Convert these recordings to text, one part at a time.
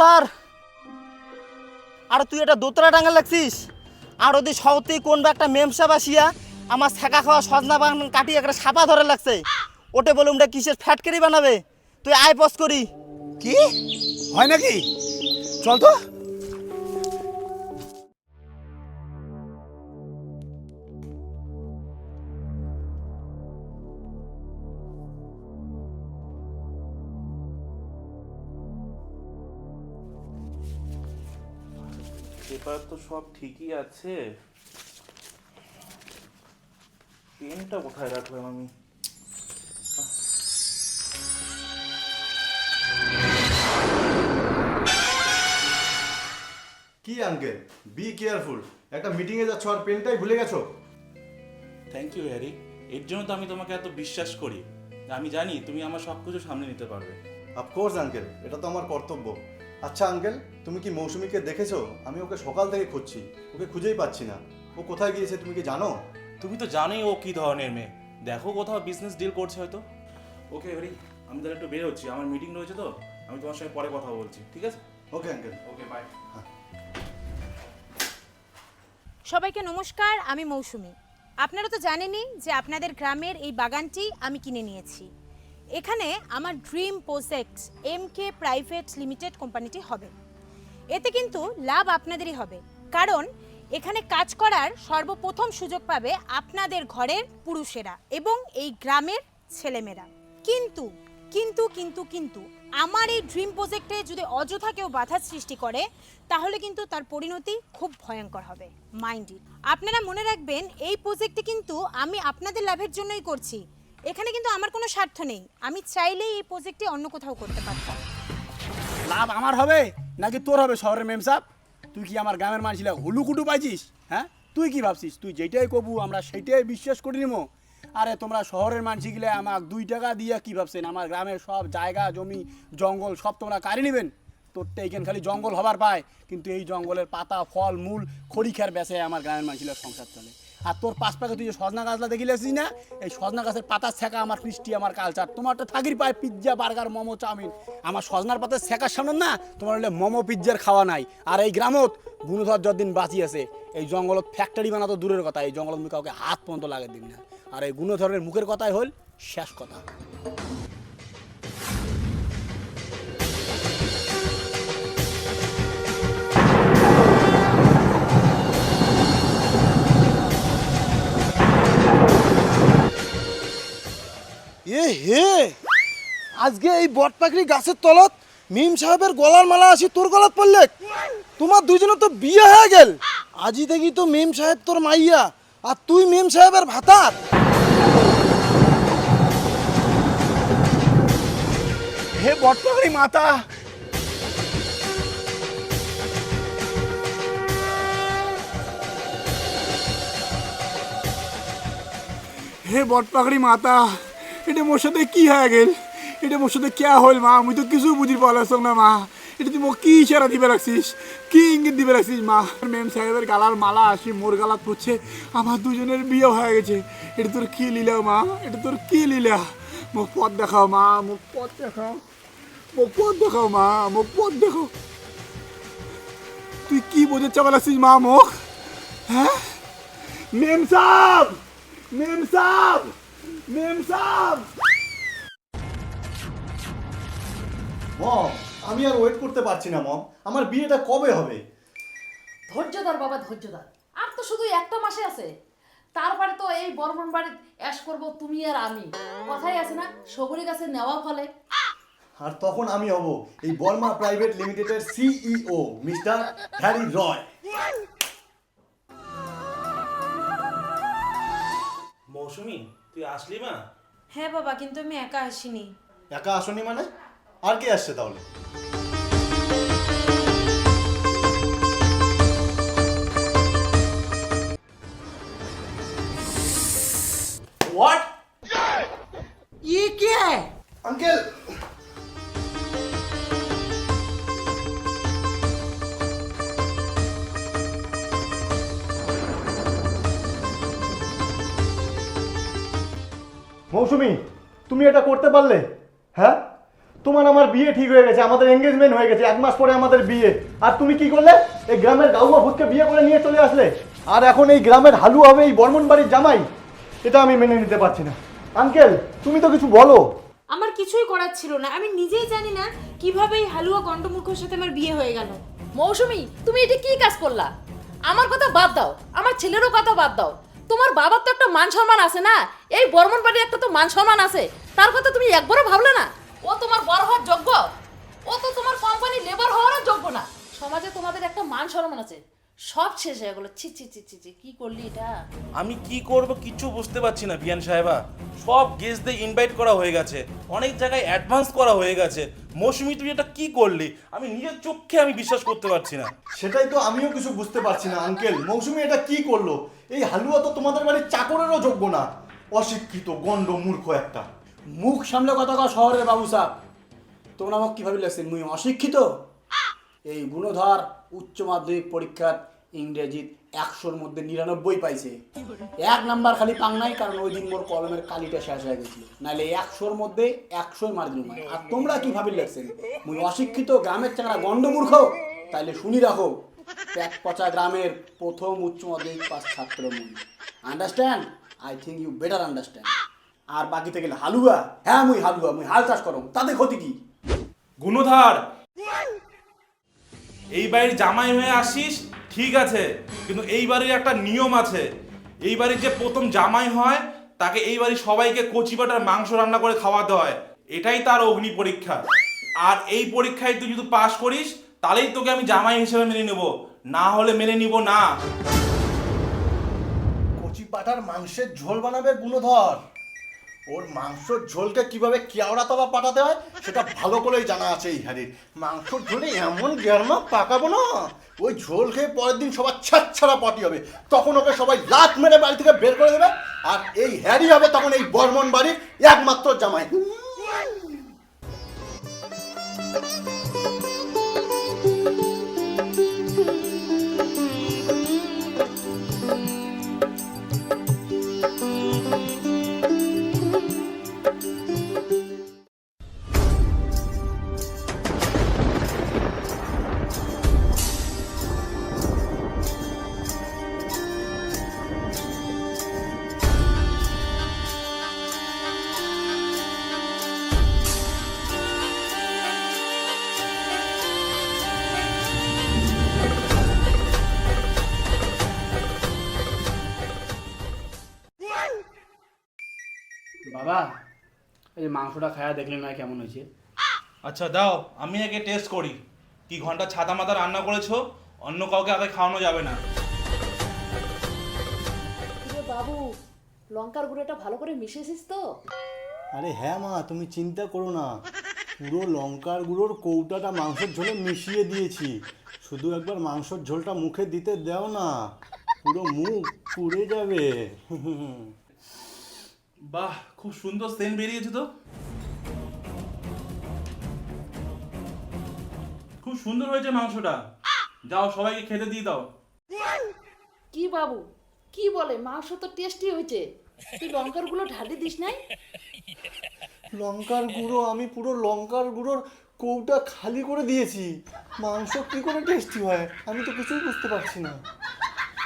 গুণধর আর তুই এটা দোতরা ডাঙ্গা লাগছিস? আর ওদের সৌতি কোন বা একটা মেমসা বাসিয়া আমার শেখা খাওয়া সজনা বাগান কাটিয়ে একটা সাপা ধরে লাগছে। ওটে বলুম ওটা কিসের ফ্যাটকারি বানাবে? তুই আয় পস করি। কি? হয় নাকি? চল তো। পেপার তো সব ঠিকই আছে। পেনটা কোথায় রাখলাম আমি? কি আঙ্কেল বি কেয়ারফুল একটা মিটিংয়ে যাচ্ছ আর পেনটাই ভুলে গেছো? থ্যাংক ইউ হ্যারি এর জন্য তো আমি তোমাকে এত বিশ্বাস করি। আমি জানি তুমি আমার সব কিছু সামনে নিতে পারবে। অফকোর্স আঙ্কেল এটা তো আমার কর্তব্য। আচ্ছা আঙ্কেল তুমি কি মৌসুমীকে দেখেছ? আমি ওকে সকাল থেকে খুঁজছি। ওকে খুঁজেই পাচ্ছি না। ও কোথায় গিয়েছে তুমি কি জানো? তুমি তো জানোই ও কি ধরনের মেয়ে। দেখো কোথাও বিজনেস ডিল করছে হয়তো। ওকে হ্যারি আমি তাহলে একটু বের হচ্ছি। আমার মিটিং রয়েছে তো আমি তোমার সঙ্গে পরে কথা বলছি ঠিক আছে? Okay uncle. ওকে বাই সবাইকে নমস্কার আমি মৌসুমি। আপনারা তো জানেনই যে আপনাদের গ্রামের এই বাগানটি আমি কিনে নিয়েছি। এখানে আমার dream project M K private limited কোম্পানিটি হবে। এতে কিন্তু লাভ আপনাদেরই হবে। কারণ এখানে কাজ করার সর্বপ্রথম সুযোগ পাবে আপনাদের ঘরের পুরুষেরা এবং এই গ্রামের ছেলেমেয়েরা। কিন্তু কিন্তু কিন্তু কিন্তু আমার এই ড্রিম প্রজেক্টে যদি অযথা কেউ বাধার সৃষ্টি করে, তাহলে কিন্তু তার পরিণতি খুব ভয়ঙ্কর হবে। মাইন্ডি আপনারা মনে রাখবেন, এই প্রজেক্টটি কিন্তু আমি আপনাদের লাভের জন্যই করছি। এখানে কিন্তু আমার কোনো স্বার্থ নেই। আমি চাইলেই এই প্রজেক্টটি অন্য কোথাও করতে পারতাম। লাভ আমার হবে, নাকি তোর হবে শহরের মেম সাপ তুই কি আমার গ্রামের মানুষ হুলুকুটু পাইছিস হ্যাঁ? তুই কি ভাবছিস? তুই যেটাই কবু, আমরা সেইটাই বিশ্বাস করি নিমো। আরে তোমরা শহরের মানুষ গেলে আমাকে দুই টাকা দিয়ে কি ভাবছেন? আমার গ্রামের সব জায়গা, জমি, জঙ্গল, সব তোমরা কারি নেবেন। তোরটা এইখানে খালি জঙ্গল হবার পায়, কিন্তু এই জঙ্গলের পাতা, ফল, মূল খড়ি খের বেসে আমার গ্রামের মানুষের সংসার চলে। আর তোর পাশ পাকে তুই যে সজনা গাছটা দেখিলেছিস না? এই সজনা গাছের পাতা ছেঁকা আমার কৃষ্টি আমার কালচার তোমার তো থাকির পায় পিৎজা বার্গার মোমো, চাউমিন। আমার সজনার পাতার শেখার সামনে না তোমার হলে মোমো পিৎজার খাওয়া নাই। আর এই গ্রামত গুণধর যতদিন বাঁচি আছে এই জঙ্গলত ফ্যাক্টরি বানাতো দূরের কথা, এই জঙ্গলত মুখে কাউকে হাত পর্যন্ত লাগে দিন না। আর এই গুণধরের মুখের কথাই হল শেষ কথা। এ হে! আজকে এই বট পাখরি গাছের তলত মিম সাহেবের গলার মালা আসি, তোর গলাত পড়লে? তোমার দুজনে তো বিয়ে হয়ে গেল। আজি থেকে তো মিম সাহেব তোর মাইয়া, আর তুই মিম সাহেবের ভাতার। হে বটপাগড়ি মাতা! হে বটপাগড়ি মাতা! এটা মোর সাথে কি হয়ে গেল? এটা মোর সাথে কে হল মা? আমি তো কিছু বুঝি পারলাম না, মা। এটা তুই মোক কি ইশারা দিবে রাখছিস? কি ইঙ্গিত দিবে রাখছিস, মা? মেম সাহেবের গালার মালা আসি, মোর গালাত পড়ছে আমার দুজনের বিয়ে হয়ে গেছে। এটা তোর কি লীলা, মা? এটা তোর কি লীলা? মোক পথ দেখাও, মা, মোক পথ দেখাও। মোক পথ দেখাও, মা, মোক পথ দেখো তুই কি বোঝার চাপা লাগছিস মা, মোক? হ্যাঁ? মেম সাহ মেম সাহ মেম মম আমি আর ওয়েট করতে পারছি না মম। আমার বিয়েটা কবে হবে? ধৈর্য ধর বাবা ধৈর্য ধর আর তো শুধু একটা মাসে আছে। তারপরে তো এই বর্মন বাড়ির অ্যাশ করব তুমি আর আমি। কথাই আছে না সবরি গাছে নেওয়া ফলে। আর তখন আমি হব এই বর্মা প্রাইভেট লিমিটেডের CEO mister Harry Roy. Mousumi তুই আসলি মা? হ্যাঁ বাবা কিন্তু আমি একা আসিনি। একা আসনি মানে? আর কে আসছে তাহলে? What E K? আঙ্কেল মৌসুমি তুমি এটা করতে পারলে? হ্যাঁ? তোমার আমার বিয়ে ঠিক হয়ে গেছে আমাদের এঙ্গেজমেন্ট হয়ে গেছে এক মাস পরে আমাদের বিয়ে। আর তুমি কি করলে? এই গ্রামের গাউয়া ভূতকে বিয়ে করে নিয়ে চলে আসলে। আর এখন এই গ্রামের হালু হবে এই বর্মন বাড়ির জামাই এটা আমি মেনে নিতে পারছি না। আঙ্কেল তুমি তো কিছু বলো। আমার কিছুই করার ছিল না। আমি নিজেই জানি না কীভাবে এই হালুয়া গন্ডমূর্খর সাথে আমার বিয়ে হয়ে গেল। মৌসুমি তুমি এটা কি কাজ করলা? আমার কথা বাদ দাও। আমার ছেলেরও কথা বাদ দাও। তোমার বাবার তো একটা মান সম্মান আছে না? এই বর্মন বাড়ির একটা তো মান সম্মান আছে। তার কথা তুমি একবারও ভাবলে না? ও তোমার বড় হওয়ার যোগ্য? ও তো তোমার কোম্পানি লেবার হওয়ারও যোগ্য না। সমাজে তোমাদের একটা মান সম্মান আছে। সব শেষ হয়ে গেলো। ছি ছি ছি ছি ছি কি করলি এটা? আমি কি করব কিছু বুঝতে পারছি না বিয়ান সাহেবা। সব গেস্ট গেস্টদের ইনভাইট করা হয়ে গেছে। অনেক জায়গায় অ্যাডভান্স করা হয়ে গেছে। মৌসুমি তুই এটা কি করলি? আমি নিজের চোখে আমি বিশ্বাস করতে পারছি না। সেটাই তো আমিও কিছু বুঝতে পারছি না আঙ্কেল মৌসুমি এটা কি করল? এই হালুয়া তো তোমাদের বাড়ির চাকরেরও যোগ্য না। অশিক্ষিত গন্ড মূর্খ একটা। মুখ সামলে কথা কও শহরের বাবু সাহ তোমরা আমাকে কীভাবে লাগছেন মুই অশিক্ষিত? এই গুণধর উচ্চ মাধ্যমিক পরীক্ষার ইংরেজিত একশোর মধ্যে নিরানব্বই পাইছে। এক নাম্বার খালি পাং নাই, কারণ ওই দিন মোর কলমের কালিটা শেষ হয়ে গেছিল। নাহলে একশোর মধ্যে একশোই মার দিল আর তোমরা কি ভাবি লাগছেন মুই অশিক্ষিত গ্রামের চাঙড়া গণ্ডমূর্খ তাইলে শুনি রাখো প্যাক পচা গ্রামের প্রথম উচ্চ মাধ্যমিক পাস ছাত্র মুই। Understand I think you better understand আর বাকিতে গেলে হালুয়া? হ্যাঁ মুই হালুয়া, মুই হাল চাষ করম। তাতে ক্ষতি কি? গুণধার এই বাড়ির জামাই হয়ে আসিস ঠিক আছে, কিন্তু এই বাড়ির একটা নিয়ম আছে। এই বাড়ির যে প্রথম জামাই হয়, তাকে এই বাড়ির সবাইকে কচি বাটার মাংস রান্না করে খাওয়াতে হয়। এটাই তার অগ্নি পরীক্ষা। আর এই পরীক্ষায় তুই যদি পাশ করিস, তাহলেই তোকে আমি জামাই হিসেবে মেনে নেব। না হলে মেনে নিব না। কচি পাটার মাংসের ঝোল বানাবে গুণধর। ওর মাংসর ঝোলকে কীভাবে কেওড়া তলা পাঠাতে হয়, সেটা ভালো করেই জানা আছে এই হারির মাংসর ঝোলে এমন গ্যারমা পাকাবো না। ওই ঝোল খেয়ে পরের দিন সবার ছাড়া পাটি হবে। তখন ওকে সবাই লাত মেরে বাড়ি থেকে বের করে দেবে। আর এই হ্যারি হবে তখন এই বর্মন বাড়ির একমাত্র জামাই। এই যে মাংসটা খায়া দেখলে না কেমন হয়েছে? আচ্ছা দাও আমি আগে টেস্ট করি। কি ঘণ্টা ছাতা মাথা রান্না করেছ? অন্য কাউকে আগে খাওয়ানো যাবে না। কিরে বাবু লঙ্কার গুঁড়োটা ভালো করে মিশেছিস তো? আরে হ্যাঁ মা তুমি চিন্তা করো না। পুরো লঙ্কার গুঁড়োর কৌটাটা মাংসের ঝোলে মিশিয়ে দিয়েছি। শুধু একবার মাংসের ঝোলটা মুখে দিতে দাও না। পুরো মুখ পুড়ে যাবে। বাহ খুব সুন্দর সেন্ট বেরিয়েছে তো। খুব সুন্দর হয়েছে মাংসটা। যাও সবাইকে খেতে দিয়ে দাও। কি বাবু? কি বলে? মাংস তো টেস্টি হয়েছে। তুই লঙ্কারগুলো ঢালি দিস নাই? লঙ্কার গুঁড়ো আমি পুরো লঙ্কার গুঁড়োর কৌটা খালি করে দিয়েছি। মাংস কি করে টেস্টি হয়? আমি তো কিছুই বুঝতে পারছি না।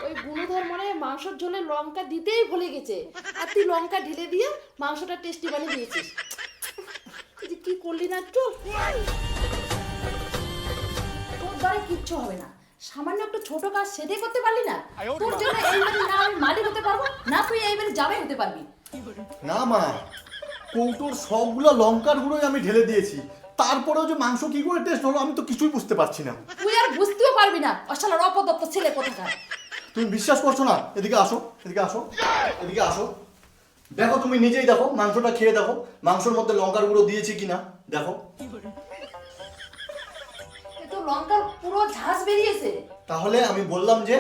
ওই গুণধর মনে মাংসর ঝোলে লঙ্কা দিতেই ভুলে গেছে। আর তুই লঙ্কা ঢেলে দিয়ে মাংসটা টেস্টি বানিয়ে দিয়েছিস। যে কি করলি না একটু? তোর দ্বারা কিচ্ছু হবে না। সামান্য একটা ছোট কাজ সেটাই করতে পারলি না। তোর জন্য এইবারে না আমি মালিক হতে পারব না তুই এইবারে জামাই হতে পারবি। না মা কৌটোর সবগুলো লঙ্কার গুঁড়োই আমি ঢেলে দিয়েছি। তারপরেও যে মাংস কি করে টেস্ট হলো আমি তো কিছুই বুঝতে পারছি না। তুই আর বুঝতেও পারবি না। অশালার অপদত্ত ছেলে কোথাকার। তুমি বিশ্বাস করছ না? এদিকে আসো এদিকে আসো এদিকে আসো। দেখো তুমি নিজেই দেখো মাংসটা খেয়ে দেখো। মাংসের মধ্যে লঙ্কার গুঁড়ো দিয়েছি কিনা দেখো। তো লঙ্কার পুরো ঝাঁস বেরিয়েছে। তাহলে আমি বললাম যে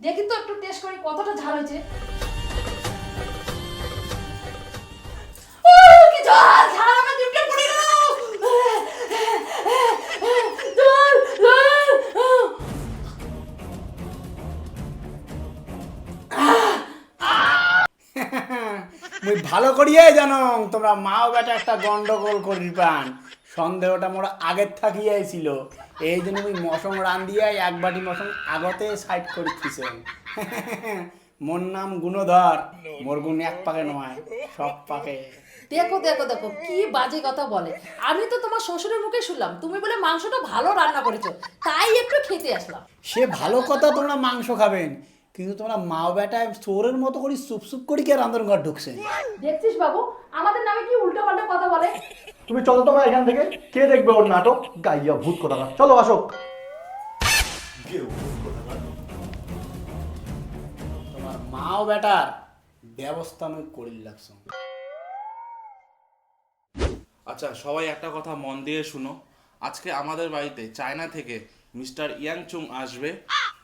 দেখি তো একটু টেস্ট করি কতটা ঝাল হয়েছে। ঝাল! আমার জিভটা পুড়ে গেল। মুই ভালো করিয়ে জানো তোমরা মাও বেটা একটা গন্ডগোল করি পান সন্দেহটা মোর আগের থাকিয়াই ছিল। এই জন্য ওই মশম রান দিয়ে এক বাটি মশম আগতে সাইড করে দিছে মোর নাম গুণধর মোর গুণ এক পাকে নয় সব পাকে। দেখো দেখো দেখো কি বাজে কথা বলে। আমি তো তোমার শ্বশুরের মুখে শুনলাম তুমি বলে মাংসটা ভালো রান্না করেছ তাই একটু খেতে আসলাম। সে ভালো কথা তোমরা মাংস খাবেন। কিন্তু তোমরা মাও বেটায় চোরের মতো করে চুপ চুপ করে কে ঘর ঢুকছে? দেখছিস বাবু? আমাদের নামে কি উল্টো পাল্টা কথা বলে? তুমি চলো তোমার এখান থেকে। কে দেখবে ওর নাটক? গাইয়া ভূত কথা চলো আসো। তোমার মাও বেটার ব্যবস্থা আমি করে লাগছো আচ্ছা সবাই একটা কথা মন দিয়ে শুনো। আজকে আমাদের বাড়িতে চায়না থেকে মিস্টার ইয়াং চুং আসবে।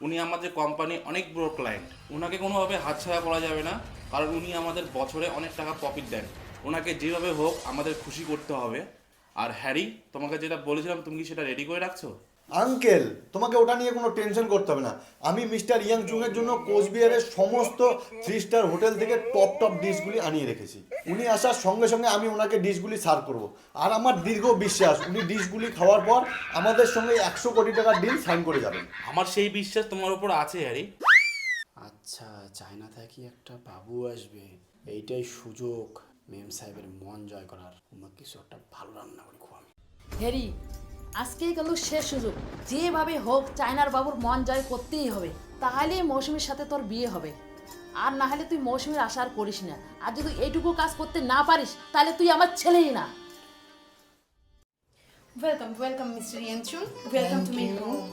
উনি আমাদের কোম্পানি অনেক বড় ক্লায়েন্ট ওনাকে কোনোভাবে হাতছাড়া করা যাবে না, কারণ উনি আমাদের বছরে অনেক টাকা প্রফিট দেন। ওনাকে যেভাবে হোক আমাদের খুশি করতে হবে। আর হ্যারি, তোমাকে যেটা বলেছিলাম, তুমি কি সেটা রেডি করে রাখছো? আঙ্কেল তোমাকে ওটা নিয়ে কোনো টেনশন করতে হবে না। আমি মিস্টার ইয়াং চুংয়ের জন্য কোচবিহারের সমস্ত থ্রি স্টার হোটেল থেকে টপ টপ ডিশগুলি আনিয়ে রেখেছি। উনি আসার সঙ্গে সঙ্গে আমি ওনাকে ডিশগুলি সার্ভ করব। আর আমার দীর্ঘ বিশ্বাস উনি ডিশগুলি খাওয়ার পর আমাদের সঙ্গে একশো কোটি টাকার ডিল সাইন করে যাবেন। আমার সেই বিশ্বাস তোমার উপর আছে হ্যারি। আচ্ছা চায়না থেকে একটা বাবু আসবে। এইটাই সুযোগ। মেম সাহেবের মন জয় করার। তোমাকে কিছু একটা ভালো রান্না করে খাওয়াবে হেরি আজকে গেল শেষ সুযোগ। যেভাবে হোক চায়নার বাবুর মন জয় করতেই হবে। তাহলে মৌসুমীর সাথে তোর বিয়ে হবে। আর না হলে তুই মৌসুমীর আশা আর করিস না। আর যদি এইটুকু কাজ করতে না পারিস তাহলে তুই আমার ছেলেই না। Welcome welcome, Mr. Yanchun. Welcome to my home.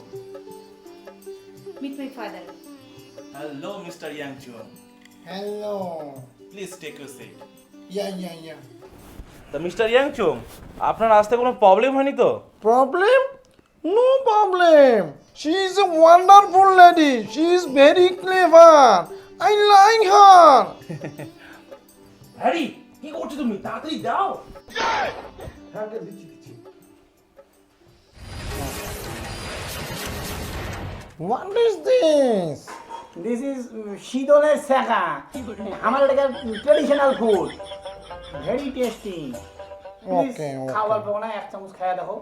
Meet my father. Hello mister Yang Chung hello please take your seat ya ya ya তা মিস্টার ইয়াং চুং আপনার আসতে কোনো প্রবলেম হয়নি তো Problem? No problem. She is a wonderful lady. She is very clever. I like her. Harry কি করছ তুমি তাড়াতাড়ি দাও What is this? This is শীতলের শাখা আমার এটা traditional food very tasty Okay, okay. খাওয়ার পর না এক চামচ খাওয়া দেখো।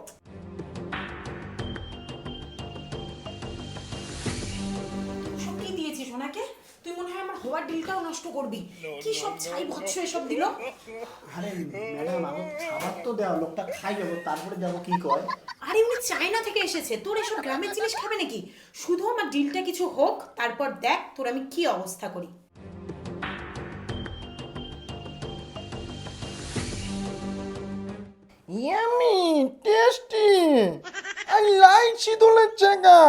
দিয়েছি সোনাকে দিয়েছিস ওনাকে? তুই মনে হয় আমার হওয়ার ডিলটাও নষ্ট করবি কি সব ছাই ভৎস এসব দিল আরে ম্যাডাম আমার খাবার তো দেওয়া লোকটা খাই যাব তারপরে যাব কি কয় আরে উনি চায়না থেকে এসেছে তোর এসব গ্রামের জিনিস খাবে নাকি শুধু আমার ডিলটা কিছু হোক তারপর দেখ তোর আমি কি অবস্থা করি Yummy, tasty. I like Shidole Chaka.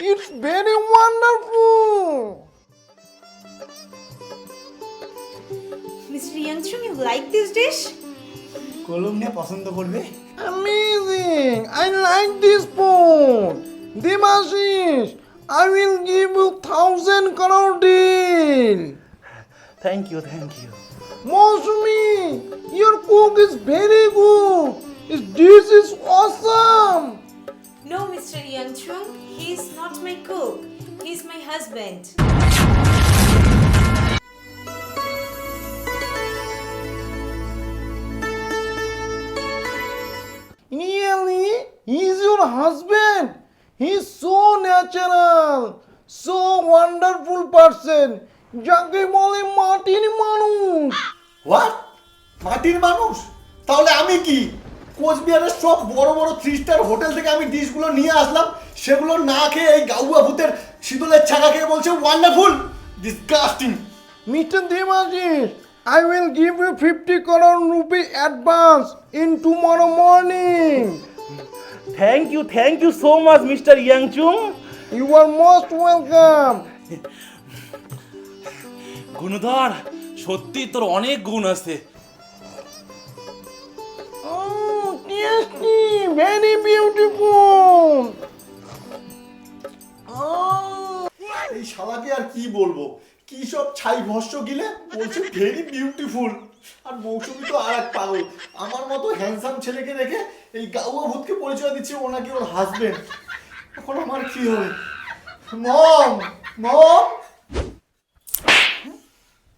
It's very wonderful. Mister Yangchung you like this dish কলম নিয়ে পছন্দ করবে Amazing. I like this food. Demashish, I will give you thousand crore deal. Thank you thank you Mosumi, your cook is very good. This dish is awesome. No mister Yangchung he is not my cook he is my husband your husband. He's so natural, so wonderful person. যাকে বলে মাটির মানুষ what মাটির মানুষ তাহলে আমি কি কোচবিহারের সব বড় বড় থ্রি স্টার হোটেল থেকে আমি ডিশগুলো নিয়ে আসলাম সেগুলো না খেয়ে এই গাউয়া ভূতের শীতলের ছাকা খেয়ে বলছে wonderful disgusting Mr. Devasis, I will give you 50 crore rupee advance in tomorrow morning. Thank you thank you so much mister Young Chung You are most welcome. গুণধর সত্যি তোর অনেক গুণ আছে Oh, tasty, very beautiful. Oh. এই শালাকে আর কি বলব কি সব ছাই ভস্য গিলে বলছে ভেরি বিউটিফুল আর মৌসুমি তো আর এক পাগল। আমার মতো হ্যান্ডসাম ছেলেকে রেখে এই গাউয়া ভূতকে পরিচয় দিচ্ছে ও নাকি ওর হাজবেন্ড এখন আমার কি হবে? মম মম।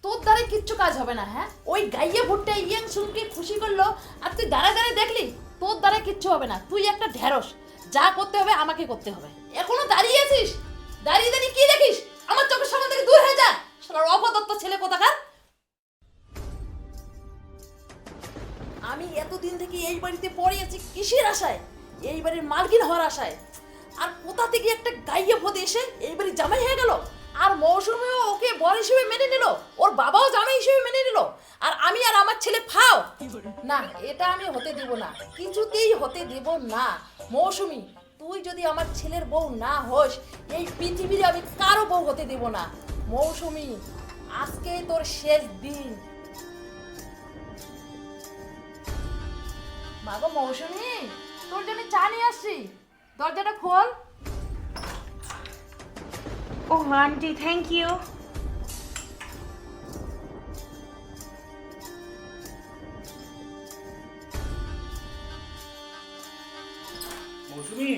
তোর দ্বারা কিচ্ছু কাজ হবে না হ্যাঁ? ওই গাইয়ে ভুট্টা ইয়াং সুনকে খুশি করল আর তুই দাঁড়া দাঁড়ায় দেখলি? তোর দ্বারা কিচ্ছু হবে না, তুই একটা ঢেঁড়স। যা করতে হবে আমাকে করতে হবে। এখনও দাঁড়িয়ে আছিস? দাঁড়িয়ে দাঁড়িয়ে কি দেখিস? আমার চোখের সামনে থেকে দূর হয়ে যা। অপদত্ত ছেলে কোথাকার? আমি এতদিন থেকে এই বাড়িতে পড়ে আছি কিসের আশায়? এই বাড়ির মালকিন হওয়ার আশায়। আর কোথা থেকে একটা গাইয়ে ভোদে এসে এই বাড়ির জামাই হয়ে গেল? আর মৌসুমিও ওকে বর হিসেবে মেনে নিল? ওর বাবাও জামাই হিসেবে মেনে নিল? আর আমি আর আমার ছেলে ফাও? না, এটা আমি হতে দেব না। কিছুতেই হতে দেব না। মৌসুমি, তুই যদি আমার ছেলের বউ না হোস, এই পৃথিবীর আমি কারও বউ হতে দেব না। মৌসুমি আজকে তোর শেষ দিন। মাগো মৌসুমি তোর জন্য চা নিয়ে আসছি। দরজাটা খোল। ও aunty thank you Mousumi.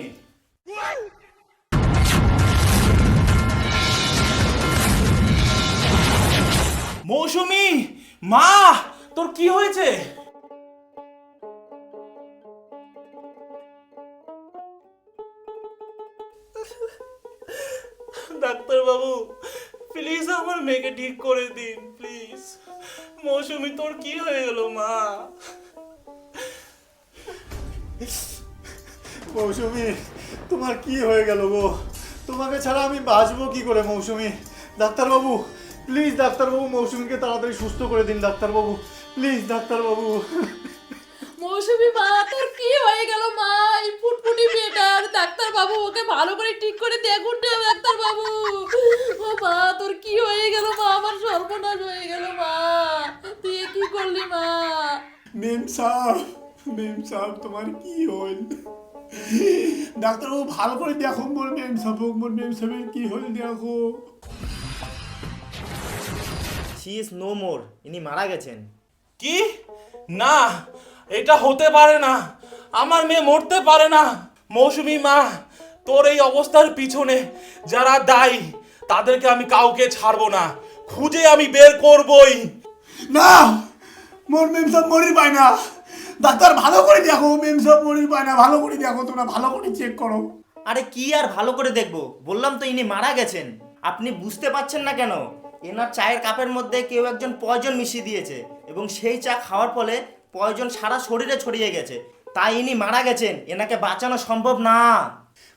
Mousumi মা তোর কি হয়েছে? মেয়েকে ঠিক করে দিন প্লিজ মৌসুমি তোর কি হয়ে গেল মা? মৌসুমি তোমার কি হয়ে গেল গো? তোমাকে ছাড়া আমি বাঁচবো কি করে মৌসুমি? ডাক্তারবাবু প্লিজ ডাক্তারবাবু মৌসুমিকে তাড়াতাড়ি সুস্থ করে দিন ডাক্তারবাবু। প্লিজ ডাক্তারবাবু। মৌসুমি মা তোর কি হয়ে গেল মা এই ফুটফুটি মেয়েটার। ডাক্তার বাবু ওকে ভালো করে ঠিক করে দেখুন না ডাক্তার বাবু ও মা তোর কি হয়ে গেল মা? আমার সর্বনাশ হয়ে গেল মা। তুই কি করলি মা? মেম সাহেব মেম সাহেব তোমার কি হইল ডাক্তারবাবু ভালো করে দেখো মোর মেম সাহেব মোর মেম সাহেবের কি হইল দেখো। শি ইজ নো মোর ইনি মারা গেছেন। কি? না এটা হতে পারে না। আমার মেয়ে মরতে পারে না। মৌসুমি মা তোর এই অবস্থার পিছনে যারা দায়ী তাদেরকে আমি কাউকে ছাড়বো না। খুঁজে আমি বের করবই। না মোর মেম মরির পায় না। ডাক্তার ভালো করে দেখো মেম মরির পায় না। ভালো করে দেখো তোমরা ভালো করে চেক করো। আরে কি আর ভালো করে দেখব? বললাম তো ইনি মারা গেছেন। আপনি বুঝতে পারছেন না কেন? এনার চায়ের কাপের মধ্যে কেউ একজন পয়জন মিশিয়ে দিয়েছে এবং সেই চা খাওয়ার ফলে পয়জন সারা শরীরে ছড়িয়ে গেছে। তাই ইনি মারা গেছেন এনাকে বাঁচানো সম্ভব না।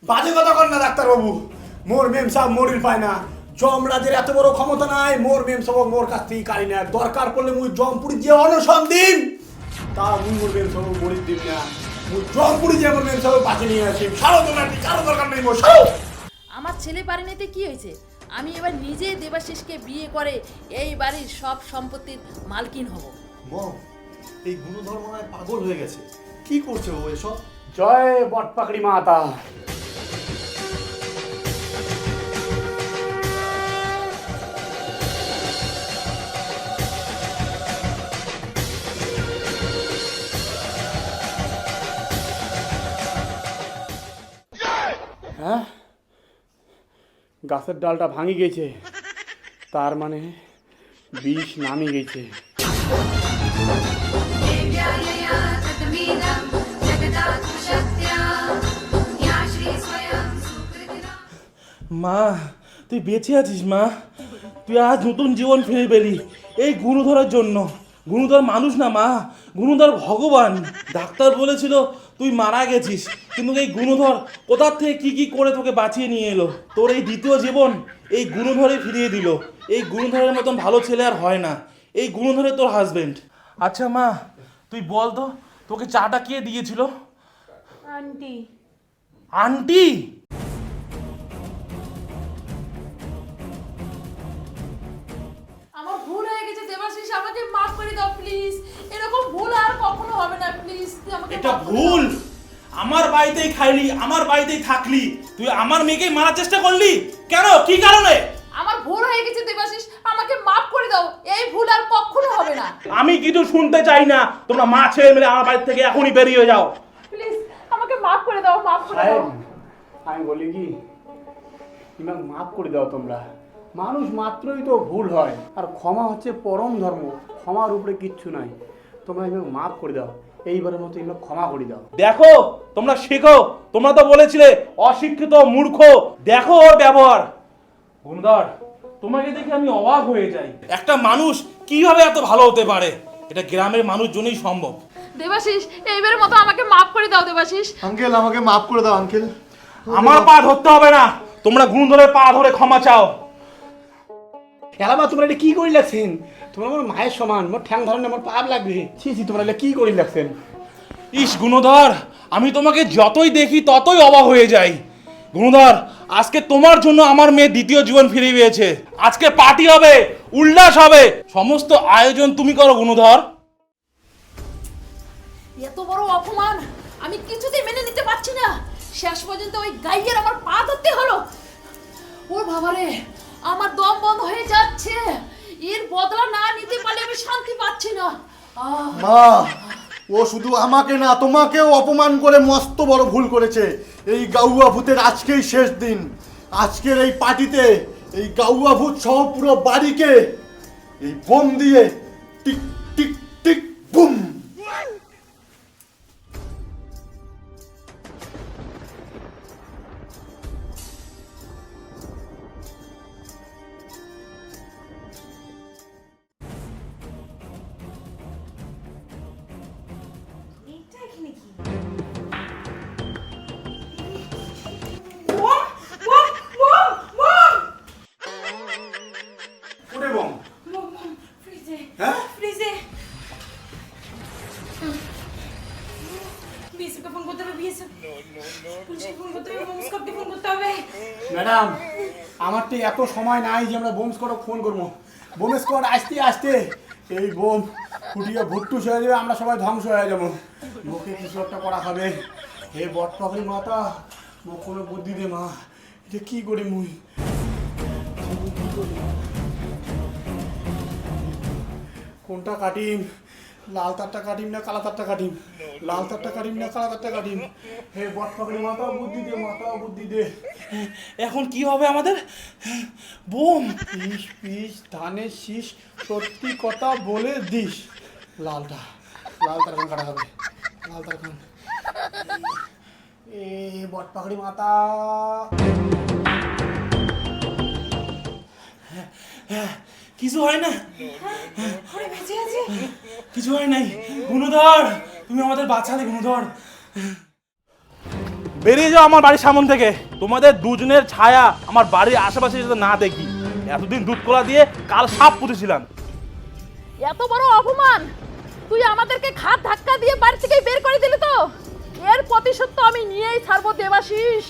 বাজে কথা কর না ডাক্তারবাবু। মোর মেম সাহেব মরির পায় না। যমরাজের এত বড় ক্ষমতা নাই মোর মেম সাহেব মোর কাছ থেকে কারি না দরকার পড়লে মুই জমপুরি যে অনশন দিন। তা মুই মোর মেম সাহেব মরির দিন না। মুই জমপুরি যে মোর মেম সাহেব বাঁচে নিয়ে আসি। সারো তোমার কারও দরকার নেই মোর সারো আমার ছেলে বাড়ি নিতে কি হয়েছে? আমি এবার নিজে দেবাশিসকে বিয়ে করে এই বাড়ির সব সম্পত্তির মালকিন হব। মম এই গুণধর মনে হয় পাগল হয়ে গেছে। কি করছে ও এসব? জয় বটপাকড়ি মাতা। হ্যাঁ? গাছের ডালটা ভাঙি গেছে। তার মানে বিষ নামি গেছে। মা তুই বেঁচে আছিস মা। তুই আজ নতুন জীবন ফিরে পেলি এই গুণধরের জন্য। গুরুধর মানুষ না মা গুরুধর ভগবান। ডাক্তার বলেছিল তুই মারা গেছিস কিন্তু এই গুণধর কোথার থেকে কি কি করে তোকে বাঁচিয়ে নিয়ে এলো? তোর এই দ্বিতীয় জীবন এই গুণধরে ফিরিয়ে দিল। এই গুণধরের মতন ভালো ছেলে আর হয় না। এই গুণধরে তোর হাজবেন্ড আচ্ছা মা তুই বল তো তোকে চাটা কে দিয়েছিল? আন্টি। আন্টি? এটা ভুল। আমার বাড়িতেই খাইলি আমার বাড়িতেই থাকলি। তুই আমার মেয়েকে মারার চেষ্টা করলি? কেন? কি কারণে? আমার ভুল হয়ে গেছে দেবাশিস। আমাকে মাফ করে দাও। এই ভুল আর কখনো হবে না। আমি কিছু শুনতে চাই না। তোমরা মা ছেলে মিলে আমার বাড়ি থেকে এখনই বেরিয়ে যাও। প্লিজ আমাকে মাফ করে দাও মাফ করে দাও। আমি বলি কি? ইমাম মাফ করে দাও তোমরা। মানুষ মাত্রই তো ভুল হয়। আর ক্ষমা হচ্ছে পরম ধর্ম। ক্ষমার উপরে কিচ্ছু নাই। তোমরা ইমাম মাফ করে দাও। এইবারের মতো এগুলো ক্ষমা করে দাও। দেখো তোমরা শেখো তোমরা তো বলেছিলে অশিক্ষিত মূর্খ। দেখো ওর ব্যবহার। গুণধর তোমাকে দেখে আমি অবাক হয়ে যাই। একটা মানুষ কীভাবে এত ভালো হতে পারে? এটা গ্রামের মানুষজনই সম্ভব। দেবাশিস এইবারের মতো আমাকে মাফ করে দাও দেবাশিস। আঙ্কেল আমাকে মাফ করে দাও আঙ্কেল। আমার পা ধরতে হবে না। তোমরা গুণধরের পা ধরে ক্ষমা চাও। এলাবা তোমরা এটা কি করি লাগছেন তোমরা আমার মায়ের সমান মোর ঠ্যাং ধরেন আমার পাপ লাগবে। ছি ছি তোমরা কি করি লাগছেন? ইস গুণধর আমি তোমাকে যতই দেখি ততই অবাক হয়ে যাই। গুণধর আজকে তোমার জন্য আমার মেয়ে দ্বিতীয় জীবন ফিরে পেয়েছে। আজকে পার্টি হবে উল্লাস হবে। সমস্ত আয়োজন তুমি করো গুণধর। এত বড় অপমান আমি কিছুতেই মেনে নিতে পারছি না। শেষ পর্যন্ত ওই গাইয়ের আমার পা ধরতে হলো। ওর বাবারে আমার দম বন্ধ হয়ে যাচ্ছে। এর বদলা না নিতে পারলে আমি শান্তি পাচ্ছি না। মা, ও শুধু আমাকে না, তোমাকেও অপমান করে মস্ত বড় ভুল করেছে। এই গাউয়া ভূতের আজকেই শেষ দিন। আজকের এই পার্টিতে এই গাউয়া ভূত সহ পুরো বাড়িকে এই বোম দিয়ে টিক টিক টিক, বুম। হ্যাঁ? ফ্রিজে। বিএসএফকে ফোন করতে হবে বিএসএফ পুলিশকে ফোন করতে হবে মোমস্কপকে ফোন করতে হবে। ম্যাডাম আমার তো এত সময় নাই যে আমরা ফোন করব। আসতে আসতে এই বোম ফুটিয়ে ভুট্টুস হয়ে যাবে আমরা সবাই ধ্বংস হয়ে যাব। মুখে কিছু একটা করা হবে। হে বট পাখরি মাতা মোক কোনো বুদ্ধি দে মা। এটা কি করি মুই? কোনটা কাটিম? লাল তারটা কাটিম না কালা তারটা কাটিম? লাল তারটা কাটিম না কালা তারটা কাটিম? হে বট মাতা বুদ্ধি দে মাতা বুদ্ধি দে। এখন কি হবে আমাদের? বোম! পিস পিস ধানের শীষ সত্যি কথা বলে দিস। লালটা লাল তারখান কাটা হবে। লাল তারখান। এ বট পাখড়ি মাতা। কিছু হয় না। আরে বেঁচে আছে কিছু হয় নাই। গুণধর তুমি আমাদের বাঁচালে গুণধর। বেরিয়ে যাও আমার বাড়ির সামন থেকে। তোমাদের দুজনের ছায়া আমার বাড়ির আশেপাশে যাতে না দেখি। এতদিন দুধ কলা দিয়ে কাল সাপ পুঁতেছিলাম। এত বড় অপমান! তুই আমাদেরকে খাট ধাক্কা দিয়ে বাড়ি থেকে বের করে দিলি তো? এর প্রতিশোধ তো আমি নিয়েই ছাড়বো দেবাশিস।